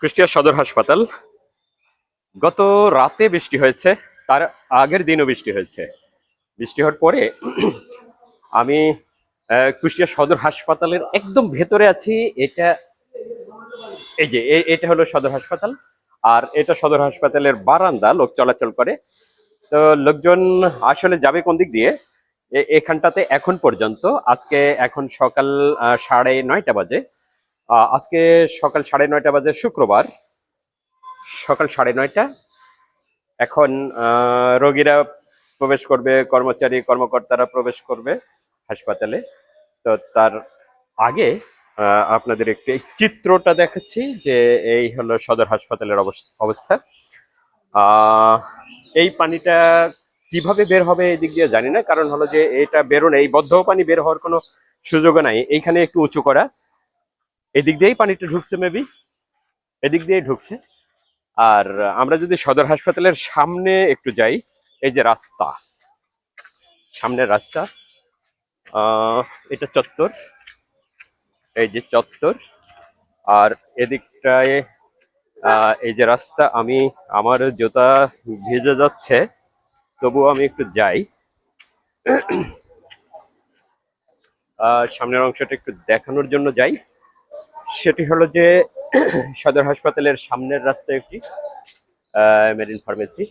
কুষ্টিয়া সদর হাসপাতাল। গত রাতে বৃষ্টি হয়েছে, তার আগের দিনও বৃষ্টি হয়েছে। বৃষ্টি হওয়ার পরে আমি কুষ্টিয়া সদর হাসপাতালের একদম ভেতরে আছি। এটা, এই যে এটা হলো সদর হাসপাতাল। আর এটা সদর হাসপাতালের বারান্দা, লোক চলাচল করে। তো লোকজন আসলে যাবে কোন দিক দিয়ে? এখানটাতে এখন পর্যন্ত। আজকে এখন সকাল সাড়ে নয়টা বাজে। আজকে সকাল সাড়ে নয়টা বাজে শুক্রবার। সকাল সাড়ে নয়টা। এখন রোগীরা প্রবেশ করবে, কর্মচারী, কর্মকর্তারা প্রবেশ করবে হাসপাতালে। তো তার আগে আপনাদের একটি চিত্রটা দেখাচ্ছি যে এই হলো সদর হাসপাতালের অবস- অবস্থা। এই পানিটা কীভাবে বের হবে এই দিক দিয়ে জানি না। কারণ হলো যে এটা বেরোনে এই বদ্ধ পানি বের হওয়ার কোনো সুযোগও নাই। এইখানে একটু উঁচু করা। এদিক দিয়েই পানিটা ঢুকছে মেবি এদিক দিয়েই ঢুকছে। আর আমরা যদি সদর হাসপাতালের সামনে একটু যাই, এই যে রাস্তা। সামনের রাস্তা। এটা চত্বর। এই যে চত্বর। আর এদিকটায় এই যে রাস্তা, আমি আমার জুতা ভেজে যাচ্ছে, তবুও আমি একটু যাই। সামনের অংশটা একটু দেখানোর জন্য যাই। সেটি হলো যে সদর হাসপাতালের সামনের রাস্তায় একটি মেরিন ফার্মেসি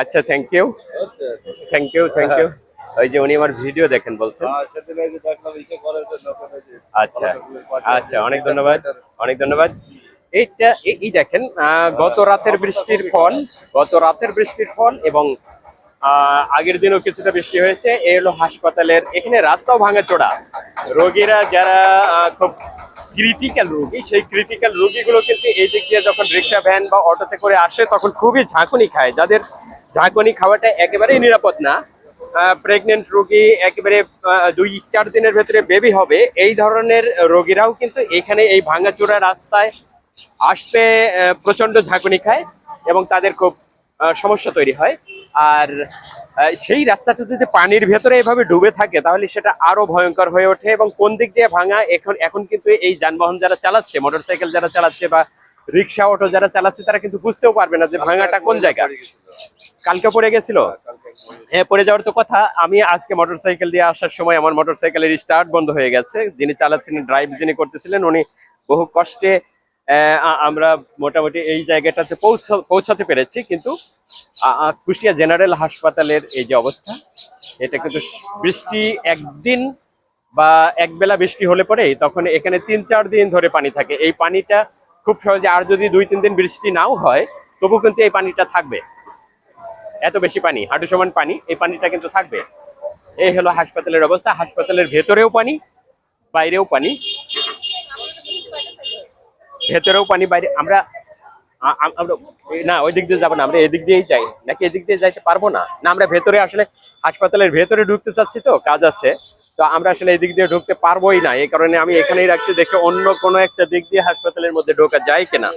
আচ্ছা thank you thank you thank you ওই যে উনি আমার ভিডিও দেখেন বলছেন। আচ্ছা আচ্ছা অনেক ধন্যবাদ অনেক ধন্যবাদ। এইটা এই- দেখেন আহ, গত রাতের বৃষ্টির ফল গত রাতের বৃষ্টির ফল এবং আগের দিনও কিছুটা বৃষ্টি হয়েছে এ হলো হাসপাতালের। এখানে রাস্তাও ভাঙা চোড়া রোগীরা যারা খুব ক্রিটিক্যাল রোগী সেই ক্রিটিক্যাল রোগীগুলো কিন্তু এই দিক দিয়ে যখন রিক্সা ভ্যান বা অটোতে করে আসে তখন খুবই ঝাঁকুনি খায়। যাদের ঝাঁকুনি খাওয়াটা একেবারেই নিরাপদ না প্রেগনেন্ট রোগী একেবারে দুই চার দিনের ভেতরে বেবি হবে এই ধরনের রোগীরাও কিন্তু এখানে এই ভাঙাচোরা রাস্তায় আসতে আহ, প্রচণ্ড ঝাঁকুনি খায় এবং তাদের খুব সমস্যা তৈরি হয়। আর সেই রাস্তাটা যদি পানির ভেতরে এভাবে ডুবে থাকে তাহলে সেটা আরও ভয়ঙ্কর হয়ে ওঠে এবং কোন দিক দিয়ে ভাঙা এখন এখন কিন্তু এই যানবাহন যারা চালাচ্ছে মোটরসাইকেল যারা চালাচ্ছে বা রিক্সা অটো যারা চালাচ্ছে তারা কিন্তু বুঝতেও পারবে না যে ভাঙাটা কোন জায়গা। কালকে পড়ে গেছিল? হ্যাঁ পড়ে যাওয়ার তো কথা। আমি আজকে মোটরসাইকেল দিয়ে আসার সময় আমার মোটরসাইকেলের স্টার্ট বন্ধ হয়ে গেছে। যিনি চালাচ্ছিলেন ড্রাইভ যিনি করতেছিলেন উনি বহু কষ্টে আমরা মোটামুটি এই জায়গাটাতে পৌঁছা- পৌঁছাতে পেরেছি, কিন্তু কুষ্টিয়া জেনারেল হাসপাতালের এই যে অবস্থা, এটা কিন্তু বৃষ্টি একদিন বা একবেলা বৃষ্টি হলে পরে তখন এখানে তিন চার দিন ধরে পানি থাকে। এই পানিটা খুব সহজে আর যদি দুই তিন দিন বৃষ্টি নাও হয়, তবু কিন্তু এই পানিটা থাকবে। এত বেশি পানি, হাঁটু সমান পানি, এই পানিটা কিন্তু থাকবে। এই হলো হাসপাতালের অবস্থা। হাসপাতালের ভেতরেও পানি, বাইরেও পানি। ভেতরেও পানি, বাইরে আমরা না, ওই দিক দিয়ে যাব না, আমরা এদিক দিয়েই যাই। নাকি এদিক দিয়ে যাইতে পারব না? না, আমরা ভেতরে আসলে হাসপাতালের ভেতরে ঢুকতে চাচ্ছি তো, কাজ আছে। তো আমরা আসলে এদিক দিয়ে ঢুকতে পারবোই না, এই কারণে আমি এখানেই রাখছি, দেখে অন্য কোনো একটা দিক দিয়ে হাসপাতালের মধ্যে ঢোকা যায় কিনা।